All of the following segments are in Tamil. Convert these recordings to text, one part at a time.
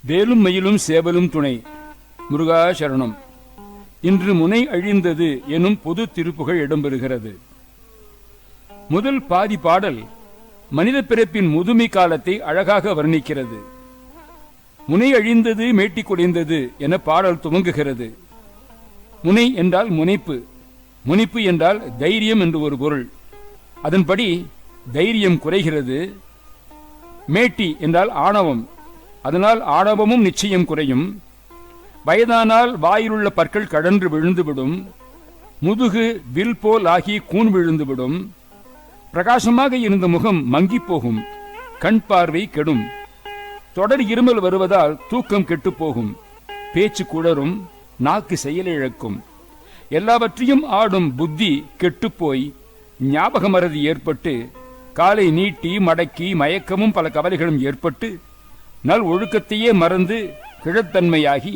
வேலும் மயிலும் சேவலும் துணை. முருகா சரணம். இன்று முனை அழிந்தது எனும் பொது திருப்புகழ் இடம்பெறுகிறது. முதல் பாதி பாடல் மனித பிறப்பின் முதுமை காலத்தை அழகாக வர்ணிக்கிறது. முனை அழிந்தது மேட்டி குடைந்தது என பாடல் துவங்குகிறது. முனை என்றால் முனைப்பு. முனைப்பு என்றால் தைரியம் என்று ஒரு பொருள். அதன்படி தைரியம் குறைகிறது. மேட்டி என்றால் ஆணவம். அதனால் ஆணவமும் நிச்சயம் குறையும். வயதானால் வாயிலுள்ள பற்கள் கடன்று விழுந்துவிடும். முதுகு வில் போல் ஆகி கூன் விழுந்துவிடும். பிரகாசமாக இருந்த முகம் மங்கி போகும். கண் பார்வை கெடும். தொடர் இருமல் வருவதால் தூக்கம் கெட்டுப்போகும் பேச்சு குளரும் நாக்கு செயலிழக்கும் எல்லாவற்றையும் ஆடும் புத்தி கெட்டுப்போய் ஞாபக மறதி ஏற்பட்டு காலை நீட்டி மடக்கி மயக்கமும் பல கவலைகளும் ஏற்பட்டு நல் ஒழுக்கத்தையே மறந்து கிழத்தன்மையாகி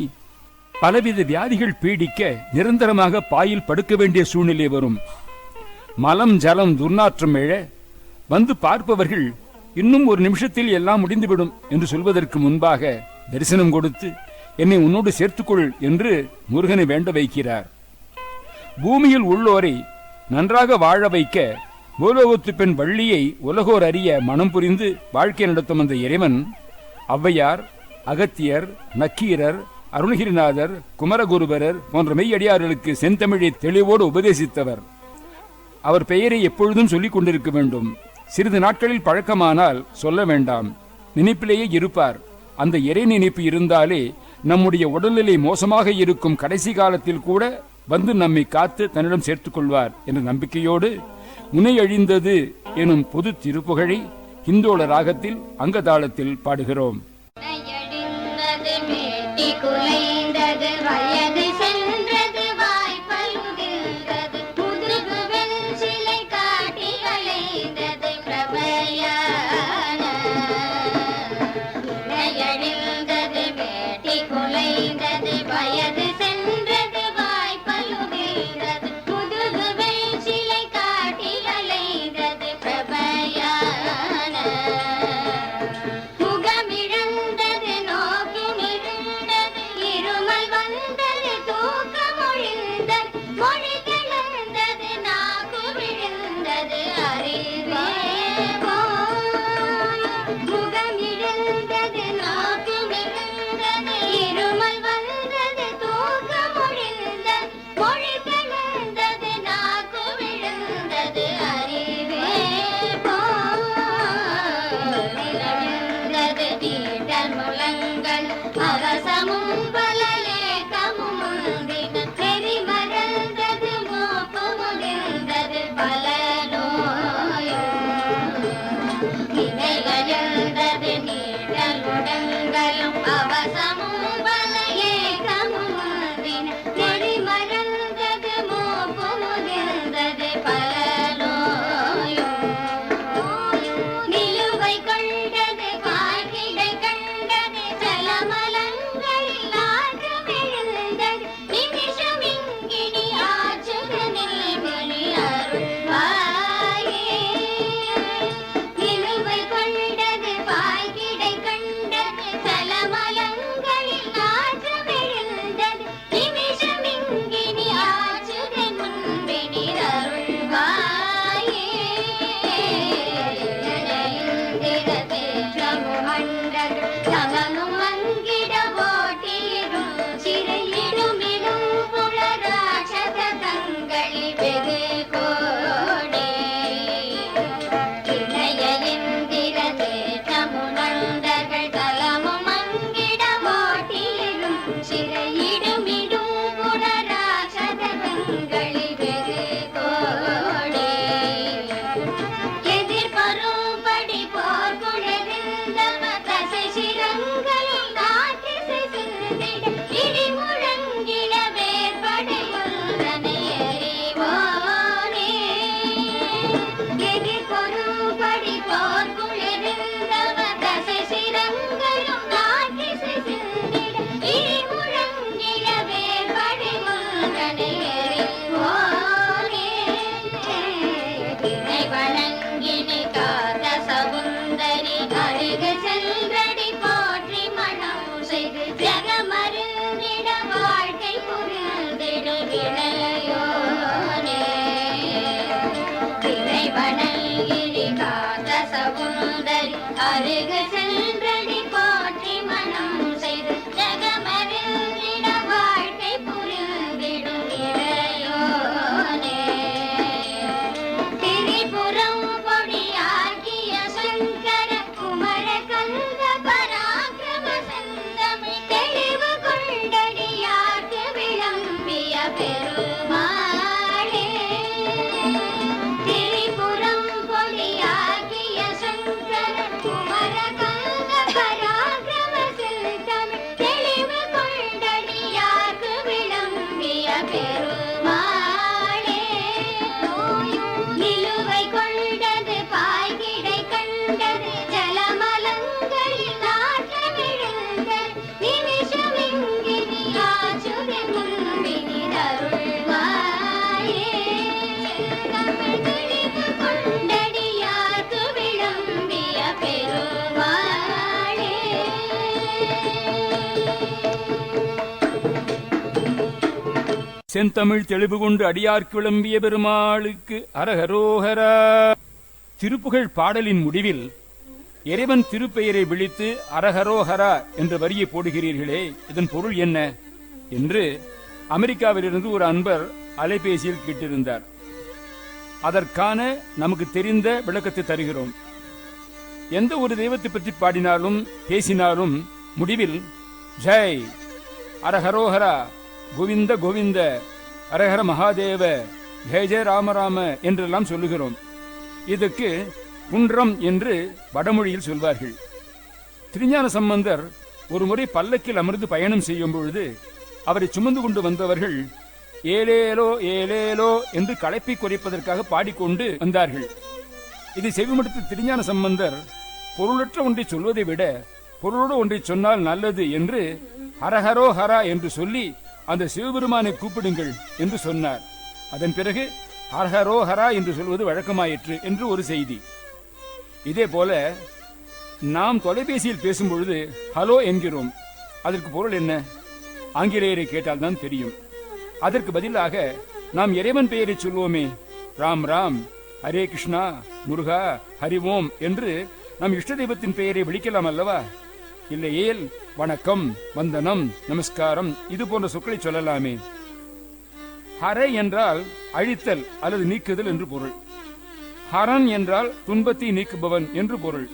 பலவித வியாதிகள் பீடிக்க நிரந்தரமாக பாயில் படுக்க வேண்டிய சூழ்நிலை வரும். மலம் ஜலம் துர்நாற்றம் எழ வந்து பார்ப்பவர்கள் இன்னும் ஒரு நிமிஷத்தில் எல்லாம் முடிந்துவிடும் என்று சொல்வதற்கு முன்பாக தரிசனம் கொடுத்து என்னை உன்னோடு சேர்த்துக்கொள் என்று முருகனை வேண்ட வைக்கிறார். பூமியில் உள்ளோரை நன்றாக வாழ வைக்க பூலோகத்து பெண் வள்ளியை உலகோர் அறிய மனம் புரிந்து வாழ்க்கை நடத்தும் அந்த இறைவன் ஔவையார் அகத்தியர் நக்கீரர் அருணகிரிநாதர் குமரகுருபரர் போன்ற மெய்யடியார்களுக்கு செந்தமிழை தெளிவோடு உபதேசித்தவர். அவர் பெயரை எப்பொழுதும் சொல்லிக் கொண்டிருக்க வேண்டும். சிறிது நாட்களில் பழக்கமானால் சொல்ல வேண்டாம். நினைப்பிலேயே இருப்பார். அந்த இறை நினைப்பு இருந்தாலே நம்முடைய உடல்நிலை மோசமாக இருக்கும் கடைசி காலத்தில் கூட வந்து நம்மை காத்து தன்னிடம் சேர்த்துக் கொள்வார் என்ற நம்பிக்கையோடு முனையழிந்தது எனும் பொது திருப்புகழை இந்தோள ராகத்தில் அங்கதாளத்தில் பாடுகிறோம். அருகு செந்தமிழ் தெளிவு கொண்டு அடியார்க்கு விளம்பிய பெருமாளுக்கு அரகரோகரா. திருப்புகழ் பாடலின் முடிவில் இறைவன் திருப்பெயரை விழித்து அரஹரோஹரா என்ற வரியை போடுகிறீர்களே இதன் பொருள் என்ன? என்று அமெரிக்காவிலிருந்து ஒரு அன்பர் அலைபேசியில் கேட்டிருந்தார். அதற்கான நமக்கு தெரிந்த விளக்கத்தை தருகிறோம். எந்த ஒரு தெய்வத்தை பற்றி பாடினாலும் பேசினாலும் முடிவில் ஜெய் அரஹரோஹரா கோவிந்த கோவிந்த அரஹர மகாதேவ ஜெய ஜெய ராமராம என்றெல்லாம் சொல்லுகிறோம். இதுக்கு குன்றம் என்று வடமொழியில் சொல்வார்கள். திருஞான சம்பந்தர் ஒரு முறை பல்லக்கில் அமர்ந்து பயணம் செய்யும் பொழுது அவரை சுமந்து கொண்டு வந்தவர்கள் ஏலேலோ ஏலேலோ என்று களைப்பை குறைப்பதற்காக பாடிக்கொண்டு வந்தார்கள். இதை செவிமடுத்த திருஞான சம்பந்தர் பொருளற்ற ஒன்றை சொல்வதை விட பொருளோடு ஒன்றை சொன்னால் நல்லது என்று ஹரஹரோ ஹரா என்று சொல்லி அந்த சிவபெருமானை கூப்பிடுங்கள் என்று சொன்னார். அதன் பிறகு ஹரஹரோ ஹரா என்று சொல்வது வழக்கமாயிற்று என்று ஒரு செய்தி. இதே போல நாம் தொலைபேசியில் பேசும்பொழுது ஹலோ என்கிறோம். அதற்கு பொருள் என்ன? ஆங்கிலேயரை கேட்டால்தான் தெரியும். அதற்கு பதிலாக நாம் இறைவன் பெயரை சொல்வோமே. ராம் ராம். ஹரே கிருஷ்ணா. முருகா. ஹரி ஓம். என்று நம் இஷ்ட தெய்வத்தின் பெயரை விழிக்கலாம் அல்லவா? இல்லையேல் வணக்கம் வந்தனம் நமஸ்காரம் இது போன்ற சொற்களை சொல்லலாமே. ஹரை என்றால் அழித்தல் அல்லது நீக்குதல் என்று பொருள். ஹரன் என்றால் துன்பத்தை நீக்குபவன் என்று பொருள்.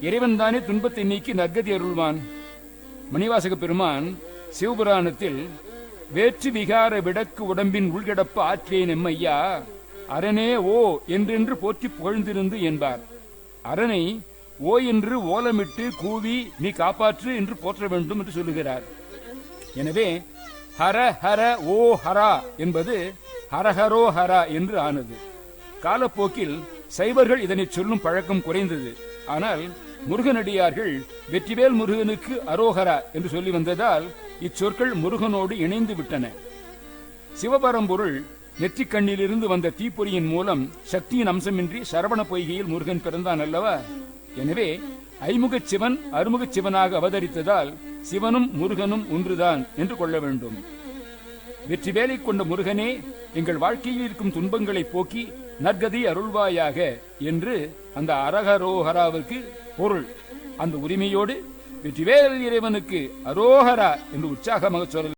இறைவன் தானே துன்பத்தை நீக்கி நற்கதி அருள்வான். மணிவாசக பெருமான் சிவபுராணத்தில் வேற்று விகார விடக்கு உடம்பின் உள்கிடப்பு ஆற்றேன் எம்மையா? அரணே ஓ என்றென்று போற்றி புகழ்ந்திருந்து என்பார். அரணை ஓ என்று ஓலமிட்டு கூவி நீ காப்பாற்று என்று போற்ற வேண்டும் என்று சொல்லுகிறார். எனவே ஹர ஹர ஓ ஹரா என்பது ஹரஹரோ ஹரா என்று ஆனது. காலப்போக்கில் சைவர்கள் இதனை சொல்லும் பழக்கம் குறைந்தது. ஆனால் முருகனடியார்கள் வெற்றிவேல் முருகனுக்கு அரோகரா என்று சொல்லி வந்ததால் இச்சொற்கள் முருகனோடு இணைந்து விட்டன. சிவபரம்பொருள் நெற்றிக் கண்ணிலிருந்து வந்த தீப்பொறியின் மூலம் சக்தியின் அம்சமின்றி சரவண பொய்கையில் முருகன் பிறந்தான் அல்லவா? எனவே ஐமுகச் சிவன் அருமுகச் சிவனாக அவதரித்ததால் சிவனும் முருகனும் ஒன்றுதான் என்று கொள்ள வேண்டும். வெற்றி வேலை கொண்ட முருகனே எங்கள் வாழ்க்கையில் இருக்கும் துன்பங்களை போக்கி நற்கதி அருள்வாயாக என்று அந்த அரகரோஹராவிற்கு பொருள். அந்த உரிமையோடு வெற்றிவேல் இறைவனுக்கு அரோஹரா என்று உற்சாகமாக சொல்ல